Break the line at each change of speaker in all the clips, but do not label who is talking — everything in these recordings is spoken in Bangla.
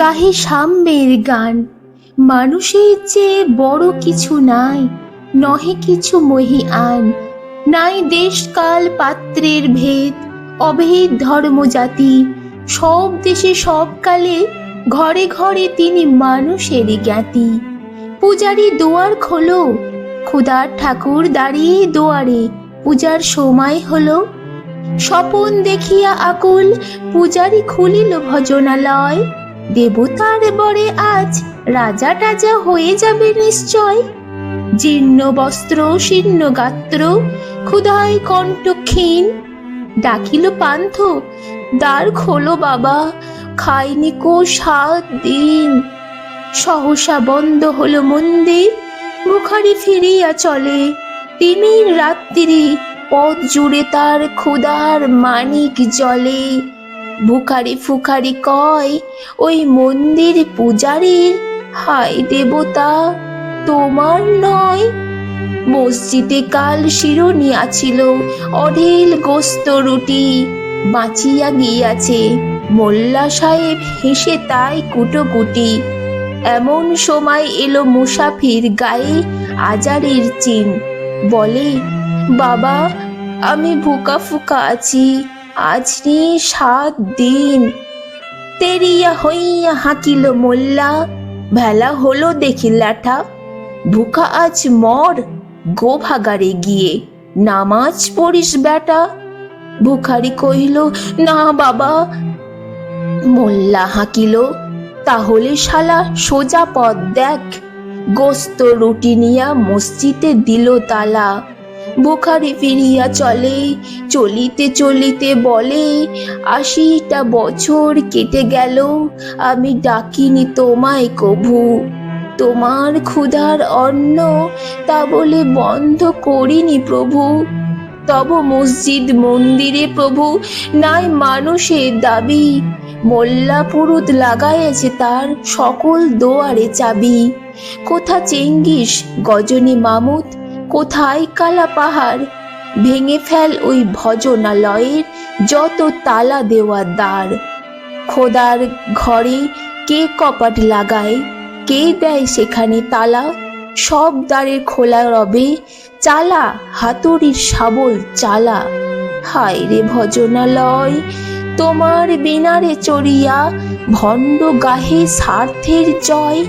গাহে সাম্যের গান। মানুষের চেয়ে বড় কিছু নাই, নহে কিছু মহি আন নাই দেশ কাল পাত্রের ভেদ, অভেদ ধর্ম জাতি। সব দেশে সব কালে ঘরে ঘরে তিনি মানুষের জ্ঞাতি। পূজারি দুয়ার খোলো, খুদার ঠাকুর দাঁড়িয়ে দুয়ারে। পূজার সময় হলো, স্বপন দেখিয়া আকুল, পূজারি খুলিল ভজনালয়। দেবতার বরে আজ রাজা টাজা হয়ে যাবে নিশ্চয়। জীর্ণ বস্ত্র, শীর্ণ গাত্র, ক্ষুধায় কণ্ঠক্ষীণ ডাকিল পান্থ, দ্বার খোলো বাবা, খাইনি কো সাত দিন। সহসা বন্ধ হলো মন্দির, মুখারি ফিরিয়া চলে। তিমির রাত্রি, পথ জুড়ে তার ক্ষুধার মানিক জলে। বুখারি ফুখারি কয়, ওই মন্দির পূজারীর হাই দেবতা, তোমার নয়। মসজিদে কাল শিরোনি আছিল, অঢেল গোস্ত রুটি বাঁচিয়া গিয়াছে। মোল্লা সাহেব হেসে তাই কুটোকুটি। এমন সময় এলো মুসাফির গায়ে আজারের চিন। বলে, বাবা, আমি ভুকা ফুকা আছি। আজ সাত দিন। তেরিয়া হইয়া হাঁকিল মোল্লা, ভেলা হলো দেখি লাঠা ভুকা আজ মর, গোভাগারে গিয়ে নামাজ পড়িস বেটা বুখারি কহিল, না বাবা। মোল্লা হাঁকিল, তাহলে শালা সোজা পথ দেখ। গোস্ত রুটি নিয়া মসজিদে দিল তালা। বুখারি ফিরিয়া চলে, চলিতে চলিতে বলে, আশিটা বছর কেটে গেল, আমি ডাকিনি তোমায় কভু। তোমার ক্ষুধার অন্ন তা বলে বন্ধ করিনি প্রভু। তব মসজিদ মন্দিরে প্রভু নাই মানুষের দাবি। মোল্লা পুরুত তার সকল দোয়ারে চাবি। কোথা চেঙ্গিস গজনী মামুত কোথায় কালা পাহাড়? ভেঙে ফেল ওই ভজনালয়ের যত তালা দেওয়া দ্বার। খোদার ঘরে কে কপাট লাগায়? কে দেয় সেখানে তালা? সব দ্বারের খোলা রবে চালা, হাতুড়ির শাবল চালা। হায় রে ভজনালয়, তোমার বিনারে চড়িয়া ভণ্ড গাহে স্বার্থের জয়।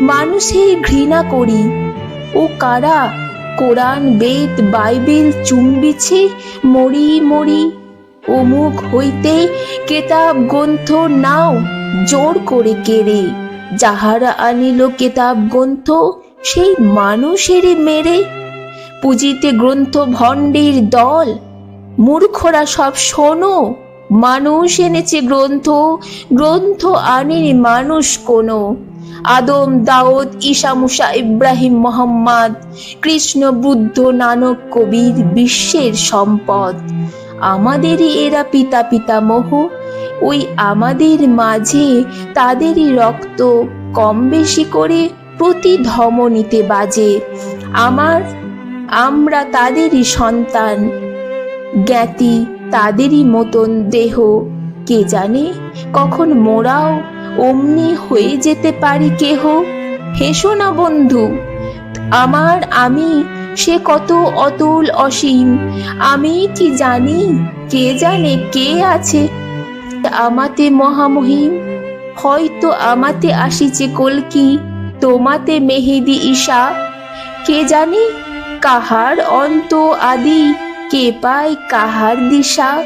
মানুষের ঘৃণা করি। ও কারা কোরআন, বেদ, বাইবেল, চুম্বিছে, মরি মরি। অমুক হইতে কেতাব গ্রন্থ নাও, জোর করে কেড়ে। যাহারা আনিল কেতাব গ্রন্থ, সেই মানুষের মেরে। পুজিতে গ্রন্থ ভণ্ডের দল, মূর্খরা সব শোনো। মানুষ এনেছে গ্রন্থ গ্রন্থ আনেনি মানুষ কোনো। আদম, দাউদ, ঈশা, মুসা, ইব্রাহিম, মোহাম্মদ, কৃষ্ণ, বুদ্ধ, নানক, কবির, বিশ্বের সম্পদ। আমাদেরই এরা পিতা পিতামহ। ওই আমাদের মাঝে তাদেরই রক্ত কম বেশি করে প্রতি ধমনীতে বাজে। আমার, আমরা তাদেরই সন্তান। জ্ঞাতি তাদেরই মতন দেহ। কে জানে কখন মোরাও অমনি হয়ে যেতে পারি কেহ? হেসো না বন্ধু। আমার আমি সে কত অতুল অসীম। আমি কি জানি কে জানে কে আছে। আমাতে মহামহিম, হয়তো আমাতে আসিছে কলকি, তোমাতে মেহেদি ঈশা। কে জানে কাহার অন্ত আদি, কে পায় কাহার দিশা।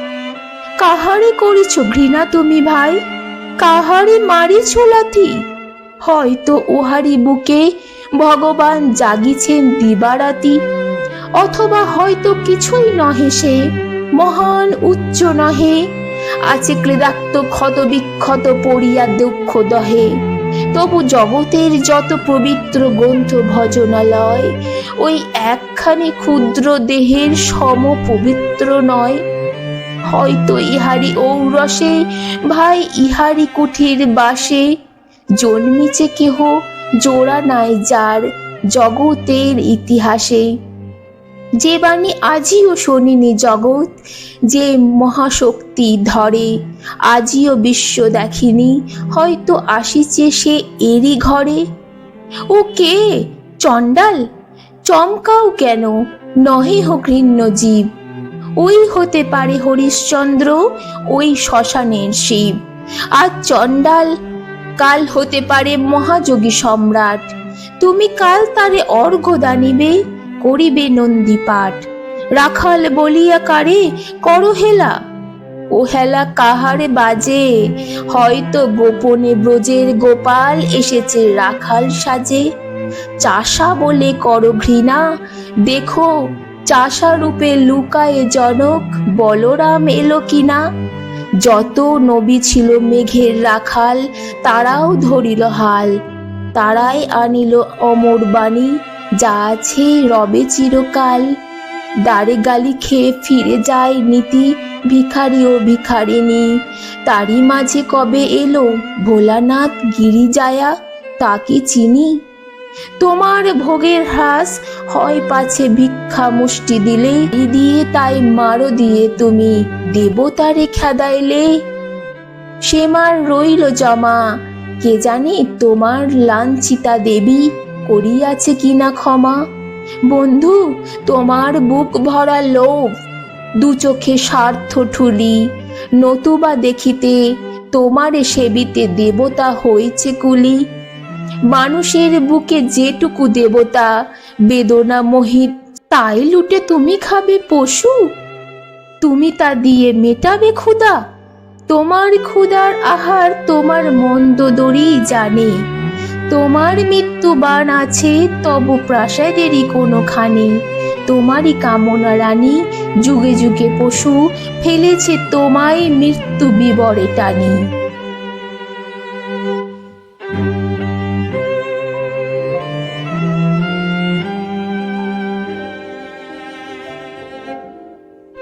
কাহারে করিছ ঘৃণা তুমি ভাই? কাহারে মারিছ লাথি হয়তো ওহারি বুকে ভগবান জাগিছেন দিবারাতি। অথবা হয়তো কিছুই নহে সে, মহান উচ্চ নহে। আছে ক্লেদাক্ত ক্ষত বিক্ষত পড়িয়া দুঃখ দহে। তবু জগতের যত পবিত্র গ্রন্থ ভজনালয়, ওই একখানি ক্ষুদ্র দেহের সম পবিত্র নয়। হয়তো ইহারি ঔরসে, ভাই ইহারি কুঠির বাসে। জন্মিছে কেহ, জোড়া নাই যার জগতের ইতিহাসে। যে বাণী আজিও শোনেনি জগৎ, যে মহাশক্তি ধরে, আজিও বিশ্ব দেখিনি, হয়তো আসিছে সে এরই ঘরে। ও কে? চণ্ডাল? চমকাও কেন? নহে হো ঘৃণ্য জীব। ওই হতে পারে হরিশ্চন্দ্র, ওই শ্মশানের শিব। আর চণ্ডাল, কাল হতে পারে মহাযোগী সম্রাট। তুমি কাল তারে অর্ঘ দানিবে করিবে নন্দী পাঠ। রাখাল বলিয়া কারে, করো হেলা? ও হেলা কাহারে বাজে? হয়তো গোপনে ব্রজের গোপাল এসেছে রাখাল সাজে। চাষা বলে করো ঘৃণা, দেখো চাষা রূপে লুকায়ে জনক, বলরাম এলো কিনা? যত নবী ছিল মেঘের রাখাল, তারাও ধরিল হাল। তারাই আনিল অমর বাণী, যা আছে রবে চিরকাল। দাড়ে গালি খেয়ে ফিরে যায় নীতি, ভিখারি ও ভিখারিনী তারই মাঝে কবে এলো ভোলানাথ গিরিজায়া? তা কি চিনি? তোমার ভোগের হ্রাস হয় পাছে ভিক্ষা মুষ্টি দিলে। দিয়ে তাই মারো দিয়ে তুমি দেবতারে খেদাইলে। সে মার রইল জমা, কে জানে তোমার লাঞ্ছিতা দেবী করিয়াছে কিনা ক্ষমা। বন্ধু, তোমার বুক ভরা লোভ, দু চোখে স্বার্থ ঠুলি, নতুবা দেখিতে তোমারে সেবিতে দেবতা হয়েছে কুলি। মানুষের বুকে যেটুকু দেবতা, বেদনা মোহিত, তাই লুটে তুমি খাবে পশু। তুমি তা দিয়ে মেটাবে ক্ষুধা। তোমার ক্ষুধার আহার তোমার মন্দ দড়ি জানে। তোমার মৃত্যুবান আছে, তব প্রাসাদেরই কোনোখানে। তোমারই কামনা রানী, যুগে যুগে পশু, ফেলেছে তোমায় মৃত্যু বিবরে টানি।